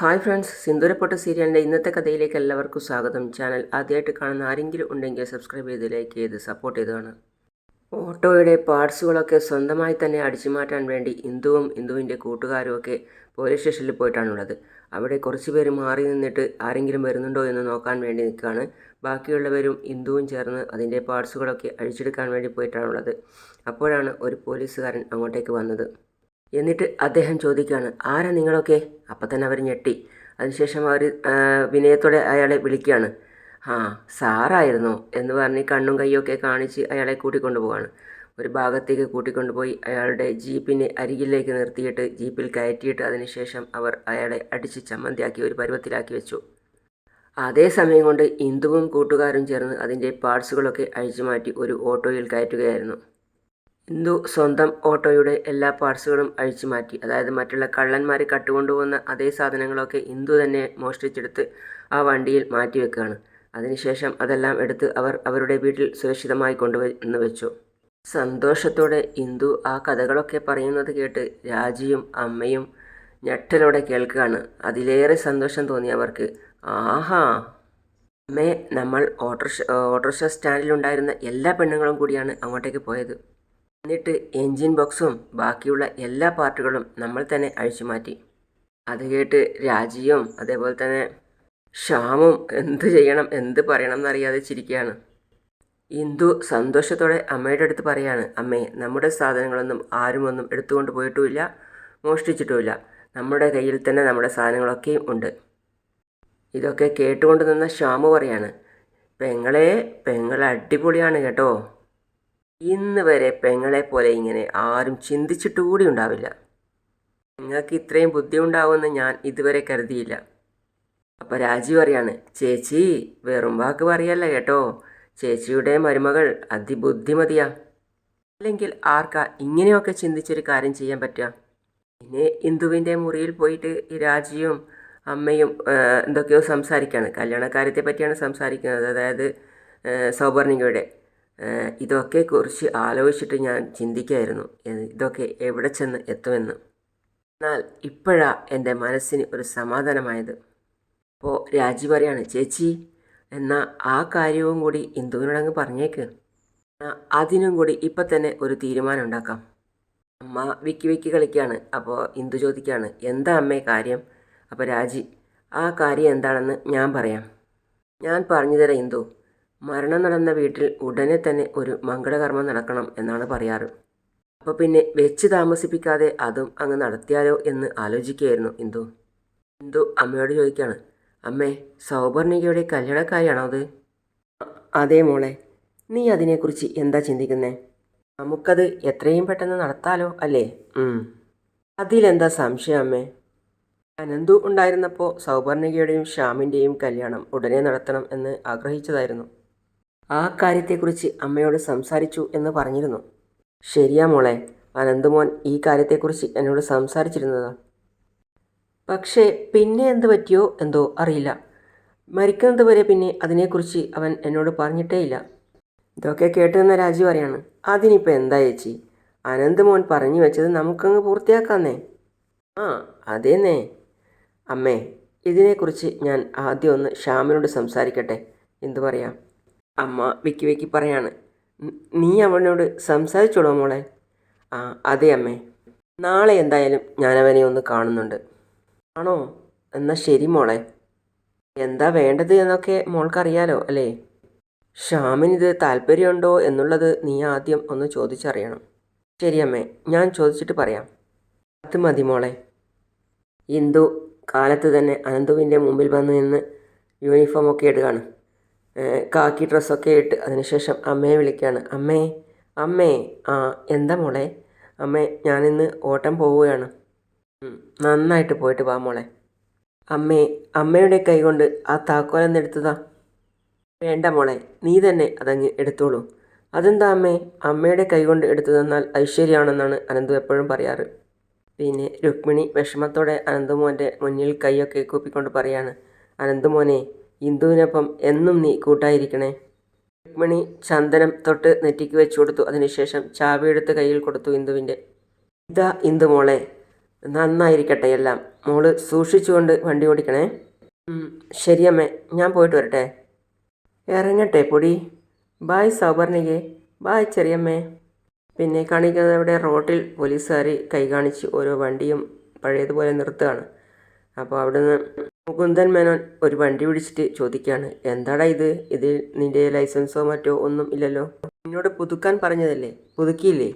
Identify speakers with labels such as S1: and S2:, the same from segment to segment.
S1: Hi friends സിന്ദൂരപ്പൊട്ട് സീരിയലിന്റെ ഇന്നത്തെ കഥയിലേക്ക് എല്ലാവർക്കും സ്വാഗതം. ചാനൽ ആദ്യമായിട്ട് കാണുന്ന ആരെങ്കിലും ഉണ്ടെങ്കിൽ സബ്സ്ക്രൈബ് ചെയ്ത് ലൈക്ക് ചെയ്ത് സപ്പോർട്ട് ചെയ്തതാണ്. ഓട്ടോയുടെ പാർട്സുകളൊക്കെ സ്വന്തമായി തന്നെ അടിച്ചു മാറ്റാൻ വേണ്ടി ഇന്ദുവും ഇന്ദുവിന്റെ കൂട്ടുകാരും ഒക്കെ പോലീസ് സ്റ്റേഷനിൽ പോയിട്ടാണുള്ളത്. അവിടെ കുറച്ച് പേര് മാറി നിന്നിട്ട് ആരെങ്കിലും വരുന്നുണ്ടോ എന്ന് നോക്കാൻ വേണ്ടി നിൽക്കുകയാണ്. ബാക്കിയുള്ളവരും ഇന്ദുവും ചേർന്ന് അതിന്റെ പാർട്സുകളൊക്കെ അഴിച്ചെടുക്കാൻ വേണ്ടി പോയിട്ടാണുള്ളത്. അപ്പോഴാണ് ഒരു പോലീസുകാരൻ അങ്ങോട്ടേക്ക് വന്നത്. എന്നിട്ട് അദ്ദേഹം ചോദിക്കുകയാണ് ആരാ നിങ്ങളൊക്കെ? അപ്പം തന്നെ അവർ ഞെട്ടി. അതിനുശേഷം അവർ വിനയത്തോടെ അയാളെ വിളിക്കുകയാണ് ആ സാറായിരുന്നു എന്ന് പറഞ്ഞ് കണ്ണും കൈയൊക്കെ കാണിച്ച് അയാളെ കൂട്ടിക്കൊണ്ടു പോവാണ് ഒരു ഭാഗത്തേക്ക് കൂട്ടിക്കൊണ്ടുപോയി അയാളുടെ ജീപ്പിനെ അരികിലേക്ക് നിർത്തിയിട്ട് ജീപ്പിൽ കയറ്റിയിട്ട് അതിനുശേഷം അവർ അയാളെ അടിച്ച് ചമ്മന്തിയാക്കി ഒരു പരുവത്തിലാക്കി വെച്ചു. അതേ സമയം കൊണ്ട് ഇന്ദുവും കൂട്ടുകാരും ചേർന്ന് അതിന്റെ പാർട്സുകളൊക്കെ അഴിച്ചു മാറ്റി ഒരു ഓട്ടോയിൽ കയറ്റുകയായിരുന്നു. ഇന്ദു സ്വന്തം ഓട്ടോയുടെ എല്ലാ പാർട്സുകളും അഴിച്ചു മാറ്റി. അതായത് മറ്റുള്ള കള്ളന്മാർ കട്ടുകൊണ്ടുപോകുന്ന അതേ സാധനങ്ങളൊക്കെ ഇന്ദു തന്നെ മോഷ്ടിച്ചെടുത്ത് ആ വണ്ടിയിൽ മാറ്റി വെക്കുകയാണ്. അതിനുശേഷം അതെല്ലാം എടുത്ത് അവർ അവരുടെ വീട്ടിൽ സുരക്ഷിതമായി കൊണ്ടുവന്ന് വെച്ചു. സന്തോഷത്തോടെ ഇന്ദു ആ കഥകളൊക്കെ പറയുന്നത് കേട്ട് രാജിയും അമ്മയും ഞെട്ടലോടെ കേൾക്കുകയാണ്. അതിലേറെ സന്തോഷം തോന്നി അവർക്ക്. ആഹാ! അമ്മേ നമ്മൾ ഓട്ടോറിക്ഷ ഓട്ടോറിക്ഷ സ്റ്റാൻഡിലുണ്ടായിരുന്ന എല്ലാ പെണ്ണുങ്ങളും കൂടിയാണ് അങ്ങോട്ടേക്ക് പോയത്. എന്നിട്ട് എൻജിൻ ബോക്സും ബാക്കിയുള്ള എല്ലാ പാർട്ടുകളും നമ്മൾ തന്നെ അഴിച്ചു മാറ്റി. അത് കേട്ട് രാജിയും അതേപോലെ തന്നെ ഷാമും എന്ത് ചെയ്യണം എന്ത് പറയണം എന്നറിയാതെ ചിരിക്കുകയാണ്. ഇന്ദു സന്തോഷത്തോടെ അമ്മയുടെ അടുത്ത് പറയാണ് അമ്മേ നമ്മുടെ സാധനങ്ങളൊന്നും ആരും ഒന്നും എടുത്തുകൊണ്ട് പോയിട്ടുമില്ല മോഷ്ടിച്ചിട്ടുമില്ല. നമ്മുടെ കയ്യിൽ തന്നെ നമ്മുടെ സാധനങ്ങളൊക്കെയും ഉണ്ട്. ഇതൊക്കെ കേട്ടുകൊണ്ട് നിന്ന ശ്യാമു പറയാണ് പെങ്ങളെ പെങ്ങൾ അടിപൊളിയാണ് കേട്ടോ. ഇന്ന് വരെ പെങ്ങളെ പോലെ ഇങ്ങനെ ആരും ചിന്തിച്ചിട്ട് കൂടി ഉണ്ടാവില്ല. നിങ്ങൾക്ക് ഇത്രയും ബുദ്ധി ഉണ്ടാവുമെന്ന് ഞാൻ ഇതുവരെ കരുതിയില്ല. അപ്പോൾ രാജി പറയാണ് ചേച്ചി വെറും വാക്ക് പറയല്ല കേട്ടോ. ചേച്ചിയുടെ മരുമകൾ അതിബുദ്ധിമതിയാ. അല്ലെങ്കിൽ ആർക്കാ ഇങ്ങനെയൊക്കെ ചിന്തിച്ചൊരു കാര്യം ചെയ്യാൻ പറ്റുക? പിന്നെ ഇന്ദുവിന്റെ മുറിയിൽ പോയിട്ട് രാജിയും അമ്മയും എന്തൊക്കെയോ സംസാരിക്കുകയാണ് കല്യാണക്കാര്യത്തെ പറ്റിയാണ് സംസാരിക്കുന്നത്. അതായത് സൗപർണികയുടെ ഇതൊക്കെ കുറിച്ച് ആലോചിച്ചിട്ട് ഞാൻ ചിന്തിക്കായിരുന്നു. ഇതൊക്കെ എവിടെ ചെന്ന് എത്തുമെന്ന്. എന്നാൽ ഇപ്പോഴാ എന്റെ മനസ്സിന് ഒരു സമാധാനമായത്. അപ്പോൾ രാജി പറയാണ് ചേച്ചി എന്നാൽ ആ കാര്യവും കൂടി ഇന്ദുവിനോടങ്ങ് പറഞ്ഞേക്ക്. അതിനും കൂടി ഇപ്പം തന്നെ ഒരു തീരുമാനം ഉണ്ടാക്കാം. അമ്മ വിക്കി വിക്കി കളിക്കുകയാണ് അപ്പോൾ ഇന്ദു ചോദിക്കുകയാണ് എന്താ അമ്മേ കാര്യം? അപ്പോൾ രാജി ആ കാര്യം എന്താണെന്ന് ഞാൻ പറയാം. ഞാൻ പറഞ്ഞുതരാം ഇന്ദു. മരണം നടന്ന വീട്ടിൽ ഉടനെ തന്നെ ഒരു മംഗളകർമ്മം നടക്കണം എന്നാണ് പറയാറ്. അപ്പോൾ പിന്നെ വെച്ച് താമസിപ്പിക്കാതെ അതും അങ്ങ് നടത്തിയാലോ എന്ന് ആലോചിക്കുകയായിരുന്നു ഇന്ദു. ഇന്ദു അമ്മയോട് ചോദിക്കുകയാണ് അമ്മേ സൗപർണികയുടെ കല്യാണക്കാരിയാണോ അത്? അതേ മോളെ നീ അതിനെക്കുറിച്ച് എന്താ ചിന്തിക്കുന്നേ? നമുക്കത് എത്രയും പെട്ടെന്ന് നടത്താലോ അല്ലേ? അതിലെന്താ സംശയം അമ്മേ? അനന്തു ഉണ്ടായിരുന്നപ്പോൾ സൗപർണികയുടെയും ശ്യാമിന്റെയും കല്യാണം ഉടനെ നടത്തണം എന്ന് ആഗ്രഹിച്ചതായിരുന്നു. ആ കാര്യത്തെക്കുറിച്ച് അമ്മയോട് സംസാരിച്ചു എന്ന് പറഞ്ഞിരുന്നു. ശരിയാ മോളെ അനന്തുമോൻ ഈ കാര്യത്തെക്കുറിച്ച് എന്നോട് സംസാരിച്ചിരുന്നത്. പക്ഷേ പിന്നെ എന്ത് പറ്റിയോ എന്തോ അറിയില്ല. മരിക്കുന്നത് വരെ പിന്നെ അതിനെക്കുറിച്ച് അവൻ എന്നോട് പറഞ്ഞിട്ടേയില്ല. ഇതൊക്കെ കേട്ടുനിന്ന രാജു പറയാണ് അതിനിപ്പോൾ എന്താ ചേച്ചി? അനന്തമോൻ പറഞ്ഞു വെച്ചത് നമുക്കങ്ങ് പൂർത്തിയാക്കാന്നേ. ആ അതേന്നേ. അമ്മേ ഇതിനെക്കുറിച്ച് ഞാൻ ആദ്യം ഒന്ന് ഷ്യാമിനോട് സംസാരിക്കട്ടെ. എന്തു പറയാം? അമ്മ വെക്കി വെക്കി പറയാണ്. നീ അവനോട് സംസാരിച്ചോളൂ മോളെ. ആ അതെ അമ്മേ. നാളെ എന്തായാലും ഞാൻ അവനെ ഒന്ന് കാണുന്നുണ്ട്. ആണോ? എന്നാൽ ശരി മോളെ. എന്താ വേണ്ടത് എന്നൊക്കെ മോൾക്കറിയാലോ അല്ലേ? ഷ്യാമിനിത് താല്പര്യമുണ്ടോ എന്നുള്ളത് നീ ആദ്യം ഒന്ന് ചോദിച്ചറിയണം. ശരി അമ്മേ ഞാൻ ചോദിച്ചിട്ട് പറയാം. അത് മതി മോളെ. ഇന്ദു കാലത്ത് തന്നെ അനന്തുവിന്റെ മുമ്പിൽ വന്ന് നിന്ന് യൂണിഫോമൊക്കെ ഇടുകയാണ് കാക്കി ഡ്രസ്സൊക്കെ ഇട്ട് അതിനുശേഷം അമ്മയെ വിളിക്കുകയാണ്. അമ്മേ അമ്മേ ആ എന്താ മോളെ? അമ്മേ ഞാനിന്ന് ഓട്ടം പോവുകയാണ്. നന്നായിട്ട് പോയിട്ട് വാ മോളെ. അമ്മേ അമ്മയുടെ കൈ കൊണ്ട് ആ താക്കോലെന്ന് എടുത്തതാ. വേണ്ട മോളെ നീ തന്നെ അതങ്ങ് എടുത്തോളൂ. അതെന്താ അമ്മേ? അമ്മയുടെ കൈ കൊണ്ട് എടുത്തു തന്നാൽ ഐശ്വര്യമാണെന്നാണ് അനന്തു എപ്പോഴും പറയാറ്. പിന്നെ രുക്മിണി വിഷമത്തോടെ അനന്തുമോന്റെ മുന്നിൽ കൈയൊക്കെ കൂപ്പിക്കൊണ്ട് പറയാണ്. അനന്തമോനെ ഇന്ദുവിനൊപ്പം എന്നും നീ കൂട്ടായിരിക്കണേ. രുക്മിണി ചന്ദനം തൊട്ട് നെറ്റിക്ക് വെച്ചു കൊടുത്തു. അതിനുശേഷം ചാവിയെടുത്ത് കയ്യിൽ കൊടുത്തു ഇന്ദുവിന്റെ. ഇതാ ഇന്ദു മോളെ. നന്നായിരിക്കട്ടെ എല്ലാം. മോൾ സൂക്ഷിച്ചുകൊണ്ട് വണ്ടി ഓടിക്കണേ. ശരിയമ്മേ ഞാൻ പോയിട്ട് വരട്ടെ. ഇറങ്ങട്ടെ പൊടി. ബായ് സൗപർണികെ. ബായ് ചെറിയമ്മേ. പിന്നെ കാണിക്കുന്നത് അവിടെ റോട്ടിൽ പോലീസുകാർ കൈ കാണിച്ച് ഓരോ വണ്ടിയും പഴയതുപോലെ നിർത്തുകയാണ്. അപ്പോൾ അവിടുന്ന് മുകുന്ദൻ മേനോൻ ഒരു വണ്ടി പിടിച്ചിട്ട് ചോദിക്കുകയാണ് എന്താടാ ഇത്? ഇതിൽ നിന്റെ ലൈസൻസോ മറ്റോ ഒന്നും ഇല്ലല്ലോ? നിന്നോട് പുതുക്കാൻ പറഞ്ഞതല്ലേ? പുതുക്കിയില്ലേ?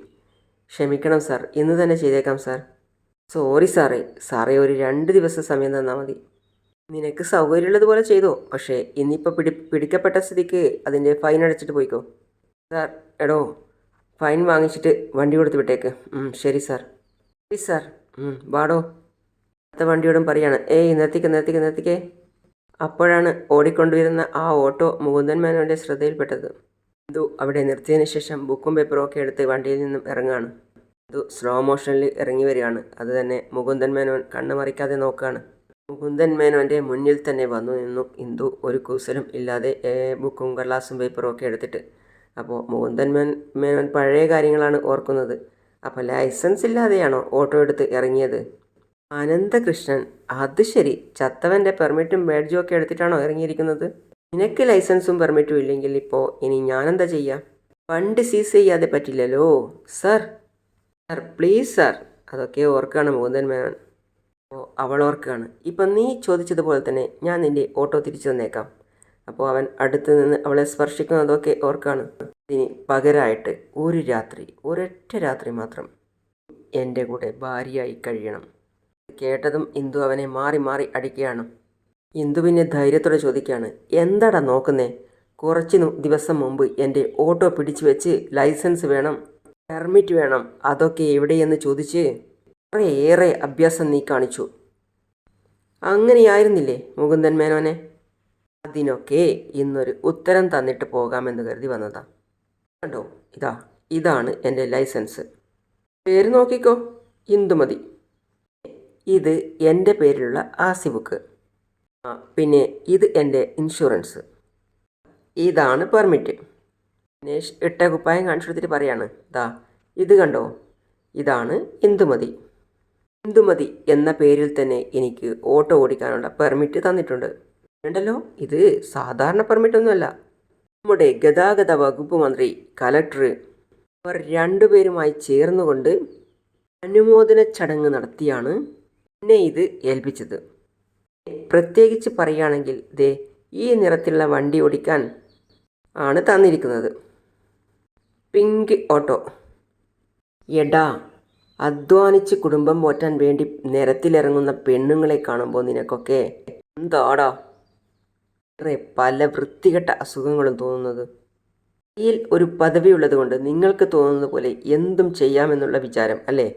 S1: ക്ഷമിക്കണം സാർ ഇന്ന് തന്നെ ചെയ്തേക്കാം സാർ. സോറി സാറേ സാറേ ഒരു രണ്ട് ദിവസം സമയം തന്നാൽ മതി. നിനക്ക് സൗകര്യമുള്ളതുപോലെ ചെയ്തോ പക്ഷേ ഇന്നിപ്പോൾ പിടി പിടിക്കപ്പെട്ട സ്ഥിതിക്ക് അതിന്റെ ഫൈൻ അടച്ചിട്ട് പോയിക്കോ. സാർ എടോ ഫൈൻ വാങ്ങിച്ചിട്ട് വണ്ടി കൊടുത്ത് വിട്ടേക്ക്. ശരി സാർ. ശരി സാർ. വാടോ. അടുത്ത വണ്ടിയോടും പറയാണ് ഏയ് നിർത്തിക്ക് നിർത്തിക്ക് നിർത്തിക്കേ. അപ്പോഴാണ് ഓടിക്കൊണ്ടുവരുന്ന ആ ഓട്ടോ മുകുന്ദൻ മേനോന്റെ ശ്രദ്ധയിൽപ്പെട്ടത്. ഇന്ദു അവിടെ നിർത്തിയതിന് ശേഷം ബുക്കും പേപ്പറും ഒക്കെ എടുത്ത് വണ്ടിയിൽ നിന്നും ഇറങ്ങുകയാണ് ഇന്ദു സ്ലോ മോഷനിൽ ഇറങ്ങി വരികയാണ്. അത് തന്നെ മുകുന്ദൻ മേനോൻ കണ്ണു മറിക്കാതെ നോക്കുകയാണ്. മുകുന്ദൻ മേനോന്റെ മുന്നിൽ തന്നെ വന്നു നിന്നു. ഇന്ദു ഒരു കൂസലും ഇല്ലാതെ ബുക്കും കടലാസും പേപ്പറും ഒക്കെ എടുത്തിട്ട്. അപ്പോൾ മുകുന്ദൻ മേൻ മേനോൻ പഴയ കാര്യങ്ങളാണ് ഓർക്കുന്നത്. അപ്പോൾ ലൈസൻസ് ഇല്ലാതെയാണോ ഓട്ടോ എടുത്ത് ഇറങ്ങിയത്? അനന്തകൃഷ്ണൻ അത് ശരി. ചത്തവന്റെ പെർമിറ്റും ബാഡ്ജും ഒക്കെ എടുത്തിട്ടാണോ ഇറങ്ങിയിരിക്കുന്നത്? നിനക്ക് ലൈസൻസും പെർമിറ്റും ഇല്ലെങ്കിൽ ഇപ്പോൾ ഇനി ഞാനെന്താ ചെയ്യാം? ഫണ്ട് സീസ് ചെയ്യാതെ പറ്റില്ലല്ലോ. സർ. Sir please sir. അതൊക്കെ ഓർക്കുകയാണ് മുകുന്ദൻ മേനോൻ. അപ്പോൾ അവൾ ഓർക്കുകയാണ് ഇപ്പം നീ ചോദിച്ചതുപോലെ തന്നെ ഞാൻ നിന്റെ ഓട്ടോ തിരിച്ചു തന്നേക്കാം. അപ്പോൾ അവൻ അടുത്ത് നിന്ന് അവളെ സ്പർശിക്കുന്നതൊക്കെ ഓർക്കാണ്. ഇനി പകരമായിട്ട് ഒരു രാത്രി ഒരൊറ്റ രാത്രി മാത്രം എന്റെ കൂടെ ഭാര്യയായി കഴിയണം. കേട്ടതും ഇന്ദു അവനെ മാറി മാറി അടിക്കുകയാണ്. ഇന്ദു പിന്നെ ധൈര്യത്തോടെ ചോദിക്കുകയാണ് എന്താടാ നോക്കുന്നേ? കുറച്ച് ദിവസം മുമ്പ് എന്റെ ഓട്ടോ പിടിച്ചു വെച്ച് ലൈസൻസ് വേണം പെർമിറ്റ് വേണം അതൊക്കെ എവിടെയെന്ന് ചോദിച്ച് ഏറെ അഭ്യാസം നീ കാണിച്ചു. അങ്ങനെയായിരുന്നില്ലേ മുകുന്ദൻ മേനോനെ? അതിനൊക്കെ ഇന്നൊരു ഉത്തരം തന്നിട്ട് പോകാമെന്ന് കരുതി വന്നതാ. കണ്ടോ? ഇതാ ഇതാണ് എന്റെ ലൈസൻസ്. പേര് നോക്കിക്കോ. ഇന്ദുമതി. ഇത് എന്റെ പേരിലുള്ള ആസി ബുക്ക് പിന്നെ ഇത് എന്റെ ഇൻഷുറൻസ്. ഇതാണ് പെർമിറ്റ്. പിന്നെ ഷ് ഇട്ട കുപ്പായം കാണിച്ചു കൊടുത്തിട്ട് പറയാണ്. ദാ ഇത് കണ്ടോ? ഇതാണ് ഇന്ദുമതി. ഇന്ദുമതി എന്ന പേരിൽ തന്നെ എനിക്ക് ഓട്ടോ ഓടിക്കാനുള്ള പെർമിറ്റ് തന്നിട്ടുണ്ട്. ഉണ്ടല്ലോ ഇത് സാധാരണ പെർമിറ്റ് ഒന്നുമല്ല നമ്മുടെ ഗതാഗത വകുപ്പ് മന്ത്രി കലക്ടർ അവർ രണ്ടുപേരുമായി ചേർന്നുകൊണ്ട് അനുമോദന ചടങ്ങ് നടത്തിയാണ് എന്നെ ഇത് ഏൽപ്പിച്ചത്. പ്രത്യേകിച്ച് പറയുകയാണെങ്കിൽ ദേ ഈ നിറത്തിലുള്ള വണ്ടി ഓടിക്കാൻ ആണ് തന്നിരിക്കുന്നത്. Pink auto. എടാ അധ്വാനിച്ച് കുടുംബം പോറ്റാൻ വേണ്ടി നിരത്തിലിറങ്ങുന്ന പെണ്ണുങ്ങളെ കാണുമ്പോൾ നിനക്കൊക്കെ എന്താടാ? ഇത്രേ പല വൃത്തികെട്ട അസുഖങ്ങളും തോന്നുന്നത്. കയ്യിൽ ഒരു പദവിയുള്ളത് കൊണ്ട് നിങ്ങൾക്ക് തോന്നുന്നത് പോലെ എന്തും ചെയ്യാമെന്നുള്ള വിചാരം അല്ലേ?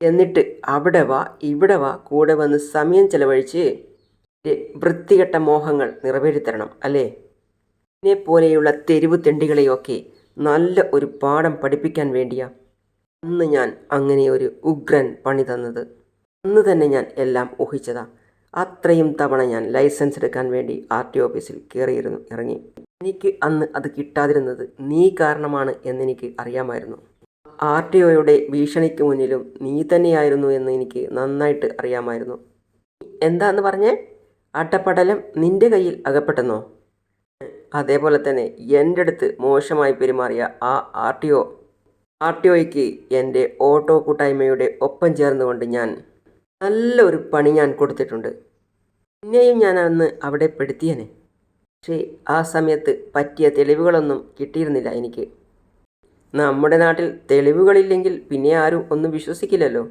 S1: എന്നിട്ട് അവിടെ വാ ഇവിടെ വാ കൂടെ വന്ന് സമയം ചെലവഴിച്ച് വൃത്തികെട്ട മോഹങ്ങൾ നിറവേറ്റിത്തരണം അല്ലേ? ഇതിനെ പോലെയുള്ള തെരുവ് തെണ്ടികളെയൊക്കെ നല്ല ഒരു പാഠം പഠിപ്പിക്കാൻ വേണ്ടിയാ അന്ന് ഞാൻ അങ്ങനെ ഒരു ഉഗ്രൻ പണി തന്നത്. അന്ന് തന്നെ ഞാൻ എല്ലാം ഊഹിച്ചതാ. അത്രയും തവണ ഞാൻ ലൈസൻസ് എടുക്കാൻ വേണ്ടി ആർ ടി ഓഫീസിൽ കയറിയിരുന്നു ഇറങ്ങി. എനിക്ക് അന്ന് അത് കിട്ടാതിരുന്നത് നീ കാരണമാണ് എന്നെനിക്ക് അറിയാമായിരുന്നു. ആർ ടി ഒയുടെ ഭീഷണിക്ക് മുന്നിലും നീ തന്നെയായിരുന്നു എന്ന് എനിക്ക് നന്നായിട്ട് അറിയാമായിരുന്നു. എന്താന്ന് പറഞ്ഞേ? അട്ടപ്പടലം നിന്റെ കയ്യിൽ അകപ്പെട്ടെന്നോ? അതേപോലെ തന്നെ എന്റെ അടുത്ത് മോശമായി പെരുമാറിയ ആ R T O R T ഒയ്ക്ക് എന്റെ ഓട്ടോ കൂട്ടായ്മയുടെ ഒപ്പം ചേർന്നുകൊണ്ട് ഞാൻ നല്ലൊരു പണി ഞാൻ കൊടുത്തിട്ടുണ്ട്. പിന്നെയും ഞാൻ അന്ന് അവിടെ പെടുത്തിയനെ. പക്ഷേ ആ സമയത്ത് പറ്റിയ തെളിവുകളൊന്നും കിട്ടിയിരുന്നില്ല എനിക്ക്. നമ്മുടെ നാട്ടിൽ തെളിവുകളില്ലെങ്കിൽ പിന്നെ ആരും ഒന്നും വിശ്വസിക്കില്ലല്ലോ.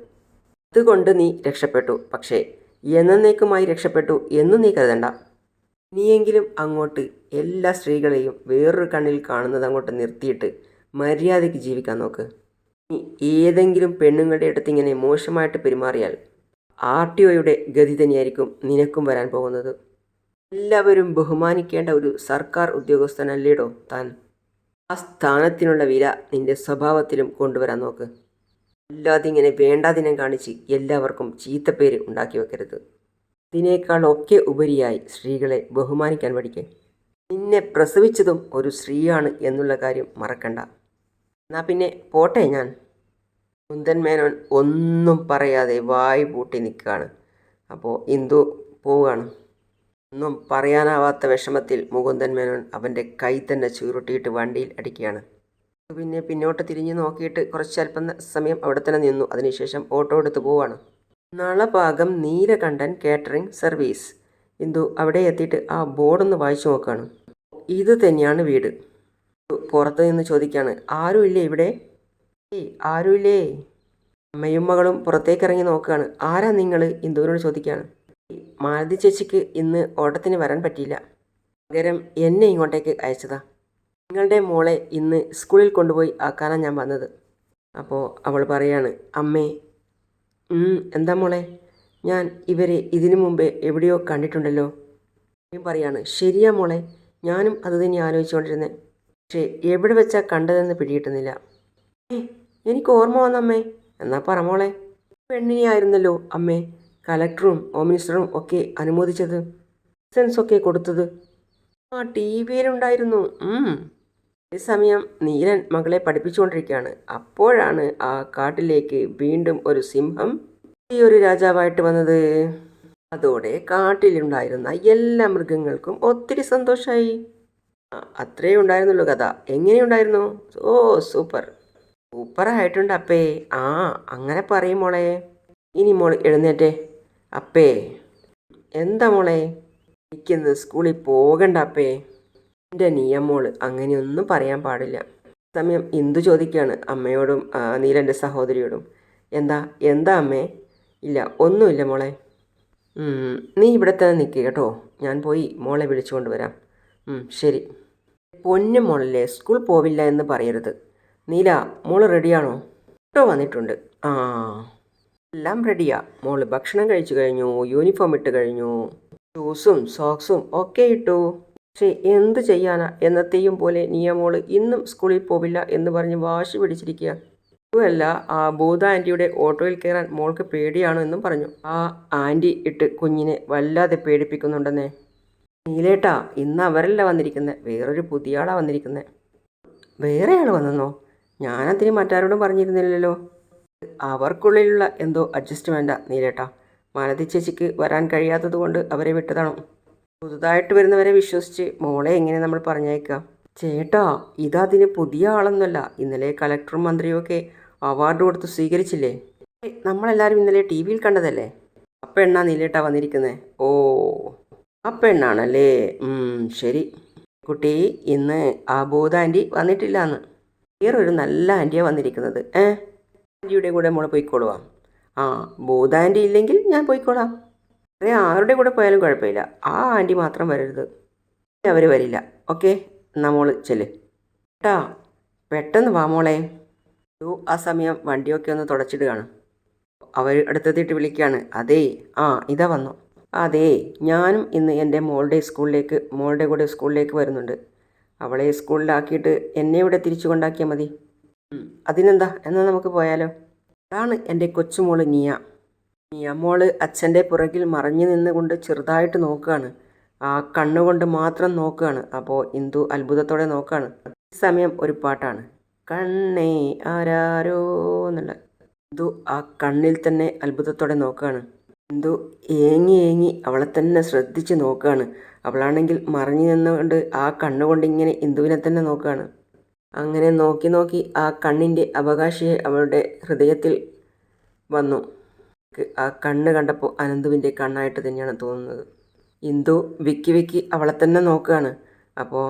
S1: അതുകൊണ്ട് നീ രക്ഷപ്പെട്ടു. പക്ഷേ എന്നേക്കുമായി രക്ഷപ്പെട്ടു എന്ന് നീ കരുതണ്ട. നീയെങ്കിലും അങ്ങോട്ട് എല്ലാ സ്ത്രീകളെയും വേറൊരു കണ്ണിൽ കാണുന്നത് അങ്ങോട്ട് നിർത്തിയിട്ട് മര്യാദയ്ക്ക് ജീവിക്കാൻ നോക്ക്. നീ ഏതെങ്കിലും പെണ്ണുങ്ങളുടെ അടുത്ത് ഇങ്ങനെ മോശമായിട്ട് പെരുമാറിയാൽ ആർ ടി ഒയുടെ ഗതി തന്നെയായിരിക്കും നിനക്കും വരാൻ പോകുന്നത്. എല്ലാവരും ബഹുമാനിക്കേണ്ട ഒരു സർക്കാർ ഉദ്യോഗസ്ഥനല്ലേടോ താൻ? ആ സ്ഥാനത്തിനുള്ള വില നിന്റെ സ്വഭാവത്തിലും കൊണ്ടുവരാൻ നോക്ക്. അല്ലാതെ ഇങ്ങനെ വേണ്ടാതിനം കാണിച്ച് എല്ലാവർക്കും ചീത്തപ്പേര് ഉണ്ടാക്കി വെക്കരുത്. ഇതിനേക്കാളൊക്കെ ഉപരിയായി സ്ത്രീകളെ ബഹുമാനിക്കാൻ പഠിക്കേ. നിന്നെ പ്രസവിച്ചതും ഒരു സ്ത്രീയാണ് എന്നുള്ള കാര്യം മറക്കണ്ട. എന്നാ പിന്നെ പോട്ടെ ഞാൻ. കുന്തൻ മേനോൻ ഒന്നും പറയാതെ വായി പൂട്ടി നിൽക്കുകയാണ്. അപ്പോൾ ഇന്ദു പോവുകയാണ്. ഒന്നും പറയാനാവാത്ത വിഷമത്തിൽ മുകുന്ദൻ മേനോൻ അവന്റെ കൈ തന്നെ ചുരുട്ടിയിട്ട് വണ്ടിയിൽ അടിക്കുകയാണ്. പിന്നെ പിന്നോട്ട് തിരിഞ്ഞു നോക്കിയിട്ട് കുറച്ച് അല്പം സമയം അവിടെ തന്നെ നിന്നു. അതിനുശേഷം ഓട്ടോ എടുത്ത് പോവാണ്. Nalabhagam Neelakantan catering service. Indu അവിടെ എത്തിയിട്ട് ആ ബോർഡൊന്ന് വായിച്ചു നോക്കുകയാണ് ഇത് തന്നെയാണ് വീട്. പുറത്ത് നിന്ന് ചോദിക്കുകയാണ് ആരുമില്ലേ ഇവിടെ? ഏയ് ആരുമില്ലേ? അമ്മയും മകളും പുറത്തേക്ക് ഇറങ്ങി നോക്കുകയാണ്. ആരാ നിങ്ങൾ ഇന്ദുവിനോട് ചോദിക്കുകയാണ്. മാലതി ചേച്ചിക്ക് ഇന്ന് ഓട്ടത്തിന് വരാൻ പറ്റിയില്ല. പകരം എന്നെ ഇങ്ങോട്ടേക്ക് അയച്ചതാ. നിങ്ങളുടെ മോളെ ഇന്ന് സ്കൂളിൽ കൊണ്ടുപോയി ആക്കാനാണ് ഞാൻ വന്നത്. അപ്പോൾ അവൾ പറയാണ് അമ്മേ "ഉം, എന്താ മോളെ? ഞാൻ ഇവരെ ഇതിനു മുമ്പേ എവിടെയോ കണ്ടിട്ടുണ്ടല്ലോ. ഞാൻ പറയാണ് ശരിയാ മോളെ ഞാനും അത് തന്നെ ആലോചിച്ചുകൊണ്ടിരുന്നേ. പക്ഷേ എവിടെ വെച്ചാൽ കണ്ടതെന്ന് പിടികിട്ടുന്നില്ല. എനിക്ക് ഓർമ്മ വന്നമ്മേ എന്നാ പറ മോളെ. പെണ്ണിനെ ആയിരുന്നല്ലോ അമ്മേ കലക്ടറും ഹോം മിനിസ്റ്ററും ഒക്കെ അനുമോദിച്ചത്. ലൈസൻസ് ഒക്കെ കൊടുത്തത്. ആ ടി വിയിലുണ്ടായിരുന്നു. അതേസമയം നീലൻ മകളെ പഠിപ്പിച്ചുകൊണ്ടിരിക്കുകയാണ്. അപ്പോഴാണ് ആ കാട്ടിലേക്ക് വീണ്ടും ഒരു സിംഹം ഈ ഒരു രാജാവായിട്ട് വന്നത്. അതോടെ കാട്ടിലുണ്ടായിരുന്ന എല്ലാ മൃഗങ്ങൾക്കും ഒത്തിരി സന്തോഷമായി അത്രേ ഉണ്ടായിരുന്നുള്ളൂ കഥ. എങ്ങനെയുണ്ടായിരുന്നു? ഓ സൂപ്പർ. സൂപ്പറായിട്ടുണ്ട് അപ്പേ. ആ അങ്ങനെ പറയും മോളെ. ഇനി മോൾ എഴുന്നേറ്റേ. അപ്പേ എന്താ മോളെ? എനിക്കിന്ന് സ്കൂളിൽ പോകണ്ട അപ്പേ. എന്റെ നിയമോൾ അങ്ങനെയൊന്നും പറയാൻ പാടില്ല. സമയം എന്തു ചോദിക്കുകയാണ് അമ്മയോടും നീലന്റെ സഹോദരിയോടും. എന്താ എന്താ അമ്മേ? ഇല്ല ഒന്നുമില്ല മോളെ. നീ ഇവിടെ തന്നെ നിൽക്കുക കേട്ടോ. ഞാൻ പോയി മോളെ വിളിച്ചുകൊണ്ട് വരാം. ശരി. പൊന്നു മോളല്ലേ സ്കൂൾ പോവില്ല എന്ന് പറയരുത്. നീല മോൾ റെഡിയാണോ കേട്ടോ വന്നിട്ടുണ്ട്. ആ. എല്ലാം റെഡിയാ മോൾ ഭക്ഷണം കഴിച്ചു കഴിഞ്ഞു യൂണിഫോം ഇട്ട് കഴിഞ്ഞു. ഷൂസും സോക്സും ഒക്കെ ഇട്ടു. പക്ഷേ എന്ത് ചെയ്യാനാ? എന്നത്തെയും പോലെ നീയ മോൾ ഇന്നും സ്കൂളിൽ പോവില്ല എന്ന് പറഞ്ഞ് വാശി പിടിച്ചിരിക്കുക. അതുമല്ല ആ ഭൂത ആന്റിയുടെ ഓട്ടോയിൽ കയറാൻ മോൾക്ക് പേടിയാണോ എന്നും പറഞ്ഞു. ആ ആന്റി ഇട്ട് കുഞ്ഞിനെ വല്ലാതെ പേടിപ്പിക്കുന്നുണ്ടെന്നേ. നീലേട്ടാ ഇന്ന് അവരല്ല വന്നിരിക്കുന്നത് വേറൊരു പുതിയ ആളാണ് വന്നിരിക്കുന്നത് വേറെ ആൾ വന്നെന്നോ ഞാനതിന് മറ്റാരോടും പറഞ്ഞിരുന്നില്ലല്ലോ. അവർക്കുള്ളിലുള്ള എന്തോ അഡ്ജസ്റ്റ്മെന്റാ നീലേട്ടാ. മാലതി ചേച്ചിക്ക് വരാൻ കഴിയാത്തത് കൊണ്ട് അവരെ വിട്ടതാണോ? പുതുതായിട്ട് വരുന്നവരെ വിശ്വസിച്ച് മോളെ എങ്ങനെ നമ്മൾ പറഞ്ഞേക്കാം ചേട്ടാ ഇതതിന് പുതിയ ആളൊന്നുമല്ല. ഇന്നലെ കലക്ടറും മന്ത്രിയും ഒക്കെ അവാർഡ് കൊടുത്ത് സ്വീകരിച്ചില്ലേ? നമ്മളെല്ലാവരും ഇന്നലെ ടി വിയിൽ കണ്ടതല്ലേ? ആ നീലേട്ടാ വന്നിരിക്കുന്നത് ഓ ആ പെണ്ണാണല്ലേ? ശരി. കുട്ടി ഇന്ന് ആ ബോധ ആന്റി വന്നിട്ടില്ല എന്ന് വേറൊരു നല്ല ആന്റിയാണ് വന്നിരിക്കുന്നത്. ഏ? ആന്റിയുടെ കൂടെ മോളെ പോയിക്കോളുവാ. ആ ആന്റി ഇല്ലെങ്കിൽ ഞാൻ പോയിക്കോളാം. അതെ ആരുടെ കൂടെ പോയാലും കുഴപ്പമില്ല. ആ ആന്റി മാത്രം വരരുത്. അവർ വരില്ല. ഓക്കെ എന്നാ മോൾ ചെല്ല്. കേട്ടാ പെട്ടെന്ന് വാ മോളെ. യു ആ സമയം വണ്ടിയൊക്കെ ഒന്ന് തുടച്ചിടുകയാണ്. അവർ അടുത്തെത്തിയിട്ട് വിളിക്കുകയാണ്. അതേ ആ ഇതാ വന്നു. അതേ ഞാനും ഇന്ന് എന്റെ മോളുടെ സ്കൂളിലേക്ക് മോളുടെ കൂടെ സ്കൂളിലേക്ക് വരുന്നുണ്ട്. അവളെ സ്കൂളിലാക്കിയിട്ട് എന്നെ ഇവിടെ തിരിച്ചു കൊണ്ടാക്കിയാൽ മതി. അതിനെന്താ? എന്നാൽ നമുക്ക് പോയാലോ? അതാണ് എന്റെ കൊച്ചുമോൾ നിയ. നിയ മോൾ അച്ഛന്റെ പുറകിൽ മറഞ്ഞു നിന്നുകൊണ്ട് ചെറുതായിട്ട് നോക്കുകയാണ്. ആ കണ്ണുകൊണ്ട് മാത്രം നോക്കുകയാണ്. അപ്പോൾ ഇന്ദു അത്ഭുതത്തോടെ നോക്കുകയാണ്. ഈ സമയം ഒരു പാട്ടാണ്. കണ്ണേ ആരാരോ എന്നുള്ള. ഇന്ദു ആ കണ്ണിൽ തന്നെ അത്ഭുതത്തോടെ നോക്കുകയാണ്. ഇന്ദു ഏങ്ങി ഏങ്ങി അവളെ തന്നെ ശ്രദ്ധിച്ച് നോക്കുകയാണ്. അവളാണെങ്കിൽ മറിഞ്ഞു നിന്നുകൊണ്ട് ആ കണ്ണുകൊണ്ട് ഇങ്ങനെ ഇന്ദുവിനെ തന്നെ നോക്കുകയാണ്. അങ്ങനെ നോക്കി നോക്കി ആ കണ്ണിന്റെ അവകാശിയെ അവളുടെ ഹൃദയത്തിൽ വന്നു. ആ കണ്ണ് കണ്ടപ്പോൾ അനന്തുവിന്റെ കണ്ണായിട്ട് തന്നെയാണ് തോന്നുന്നത്. ഇന്ദു വിക്കി വിക്കി അവളെ തന്നെ നോക്കുകയാണ്. അപ്പോൾ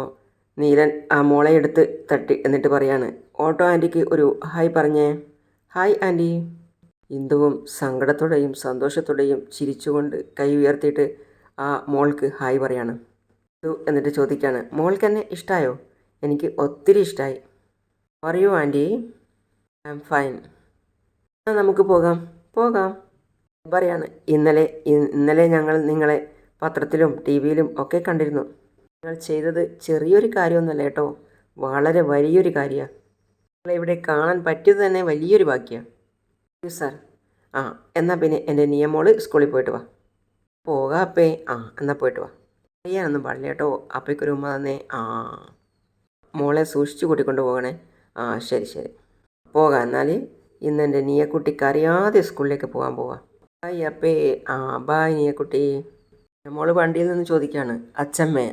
S1: നീലൻ ആ മോളെ എടുത്ത് തട്ടി എന്നിട്ട് പറയാണ് ഓട്ടോ ആന്റിക്ക് ഒരു ഹായ് പറഞ്ഞേ. Hi aunty. ഇന്ദുവും സങ്കടത്തോടെയും സന്തോഷത്തോടെയും ചിരിച്ചുകൊണ്ട് കൈ ഉയർത്തിയിട്ട് ആ മോൾക്ക് ഹായ് പറയാണ്. എന്നിട്ട് ചോദിക്കുകയാണ് മോൾക്ക് എന്നെ ഇഷ്ടമായോ എനിക്ക് ഒത്തിരി ഇഷ്ടമായി പറയൂ ആന്റി ഐ എം ഫൈൻ നമുക്ക് പോകാം. പോകാം. പറയാണ്. ഇന്നലെ ഇന്നലെ ഞങ്ങൾ നിങ്ങളെ പത്രത്തിലും ടി വിയിലും ഒക്കെ കണ്ടിരുന്നു. നിങ്ങൾ ചെയ്തത് ചെറിയൊരു കാര്യമൊന്നുമല്ല കേട്ടോ. വളരെ വലിയൊരു കാര്യമാണ് നിങ്ങളെ ഇവിടെ കാണാൻ പറ്റിയത് തന്നെ വലിയൊരു ഭാഗ്യമാണ് സാർ ആ എന്നാൽ പിന്നെ എന്റെ നിയമോൾ സ്കൂളിൽ പോയിട്ട് വാ. പോകാം അപ്പേ. ആ എന്നാൽ പോയിട്ട് വാ. ചെയ്യാനൊന്നും പാടില്ല കേട്ടോ. അപ്പേക്കൊരു ഉമ്മ തന്നെ. ആ. മോളെ സൂക്ഷിച്ച് കൂട്ടിക്കൊണ്ട് പോകണേ. ആ ശരി ശരി. പോകാം. എന്നാൽ ഇന്ന് എന്റെ നീയക്കുട്ടിക്ക് അറിയാതെ സ്കൂളിലേക്ക് പോകാൻ പോവാം. ബായ് അപ്പേ ആ ബായ് നീയക്കുട്ടി. മോൾ വണ്ടിയിൽ നിന്ന് ചോദിക്കുകയാണ് അച്ഛമ്മേ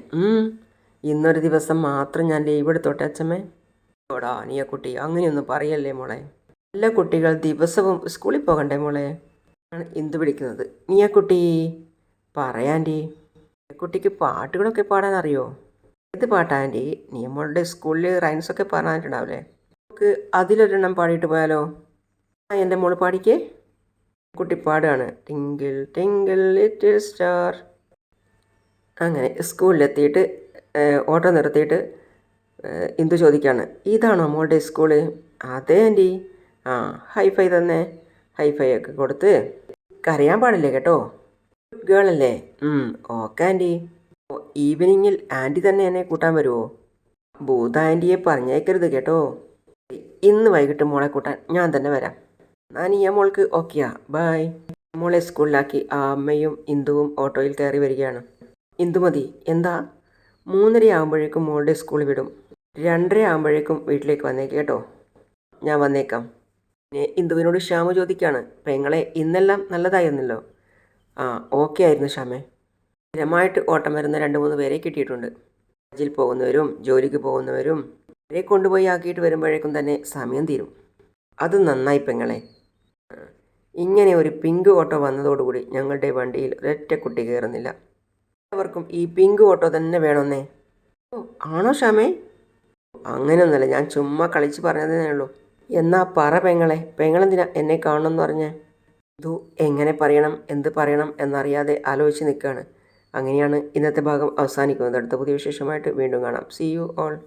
S1: ഇന്നൊരു ദിവസം മാത്രം ഞാൻ ലീവ് എടുത്തോട്ടെ അച്ഛമ്മേ? ഓടാ നീയക്കുട്ടി അങ്ങനെയൊന്നും പറയല്ലേ മോളെ? എല്ലാ കുട്ടികൾ ദിവസവും സ്കൂളിൽ പോകണ്ടേ മോളെ? ആണ് ഇന്ത് പിടിക്കുന്നത് നീയക്കുട്ടി പറയാന്റെ കുട്ടിക്ക് പാട്ടുകളൊക്കെ പാടാൻ അറിയോ? ഏത് പാട്ടാന്റെ നീ റൈൻസ് സ്കൂളിൽ റൈൻസൊക്കെ പറഞ്ഞിട്ടുണ്ടാവില്ലേ? നമുക്ക് അതിലൊരെണ്ണം പാടിയിട്ട് പോയാലോ? ആ എന്റെ മോൾ പാടിക്കേ. കുട്ടി പാടുകയാണ് ടിങ്കിൾ ടിങ്കിൾ ലിറ്റിൽ സ്റ്റാർ. അങ്ങനെ സ്കൂളിലെത്തിയിട്ട് ഓട്ടോ നിർത്തിയിട്ട് ഇന്ദു ചോദിക്കുകയാണ് ഇതാണോ മോളുടെ സ്കൂൾ? അതേ ആന്റി ആ ഹൈഫൈ തന്നെ. ഹൈഫൈ ഒക്കെ കൊടുത്ത്. കറിയാൻ പാടില്ലേ കേട്ടോ? ഗേൾ അല്ലേ? ഓക്കെ ആന്റി ഈവനിങ്ങിൽ ആന്റി തന്നെ എന്നെ കൂട്ടാൻ വരുമോ ഭൂത ആന്റിയെ പറഞ്ഞേക്കരുത് കേട്ടോ. ഇന്ന് വൈകിട്ട് മോളെ കൂട്ടാൻ ഞാൻ തന്നെ വരാം. ഈ മോൾക്ക് ഓക്കെയാ. ബായ് മോളെ സ്കൂളിലാക്കി ആ അമ്മയും ഇന്ദുവും ഓട്ടോയിൽ കയറി വരികയാണ്. ഇന്ദുമതി എന്താ? മൂന്നര ആകുമ്പോഴേക്കും മോളുടെ സ്കൂളിൽ വിടും. രണ്ടര ആകുമ്പോഴേക്കും വീട്ടിലേക്ക് വന്നേക്ക് കേട്ടോ. ഞാൻ വന്നേക്കാം. പിന്നെ ഇന്ദുവിനോട് ശ്യാമ ചോദിക്കുകയാണ് പെങ്ങളെ ഇന്നെല്ലാം നല്ലതായിരുന്നല്ലോ ആ ഓക്കെ ആയിരുന്നു ശ്യാമേ. സ്ഥിരമായിട്ട് ഓട്ടം വരുന്ന രണ്ട് മൂന്ന് പേരെ കിട്ടിയിട്ടുണ്ട്. ഹജ്ജിൽ പോകുന്നവരും ജോലിക്ക് പോകുന്നവരും അവരെ കൊണ്ടുപോയി ആക്കിയിട്ട് വരുമ്പോഴേക്കും തന്നെ സമയം തീരും. അത് നന്നായി പെങ്ങളെ. ഇങ്ങനെ ഒരു പിങ്ക് ഓട്ടോ വന്നതോടുകൂടി ഞങ്ങളുടെ വണ്ടിയിൽ ഒരൊറ്റ കുട്ടി കയറുന്നില്ല. എല്ലാവർക്കും ഈ പിങ്ക് ഓട്ടോ തന്നെ വേണമെന്നേ ഓ ആണോ ഷാമേ അങ്ങനെയൊന്നുമല്ല ഞാൻ ചുമ്മാ കളിച്ച് പറഞ്ഞതേ ഉള്ളൂ. എന്നാ പറ പെങ്ങളെ പെങ്ങളെന്തിനാ എന്നെ കാണണമെന്ന് പറഞ്ഞേ? ഇതു എങ്ങനെ പറയണം എന്ത് പറയണം എന്നറിയാതെ ആലോചിച്ച് നിൽക്കുകയാണ്. അങ്ങനെയാണ് ഇന്നത്തെ ഭാഗം അവസാനിക്കുന്നത്. അടുത്ത പുതിയ വിശേഷമായിട്ട് വീണ്ടും കാണാം. C you all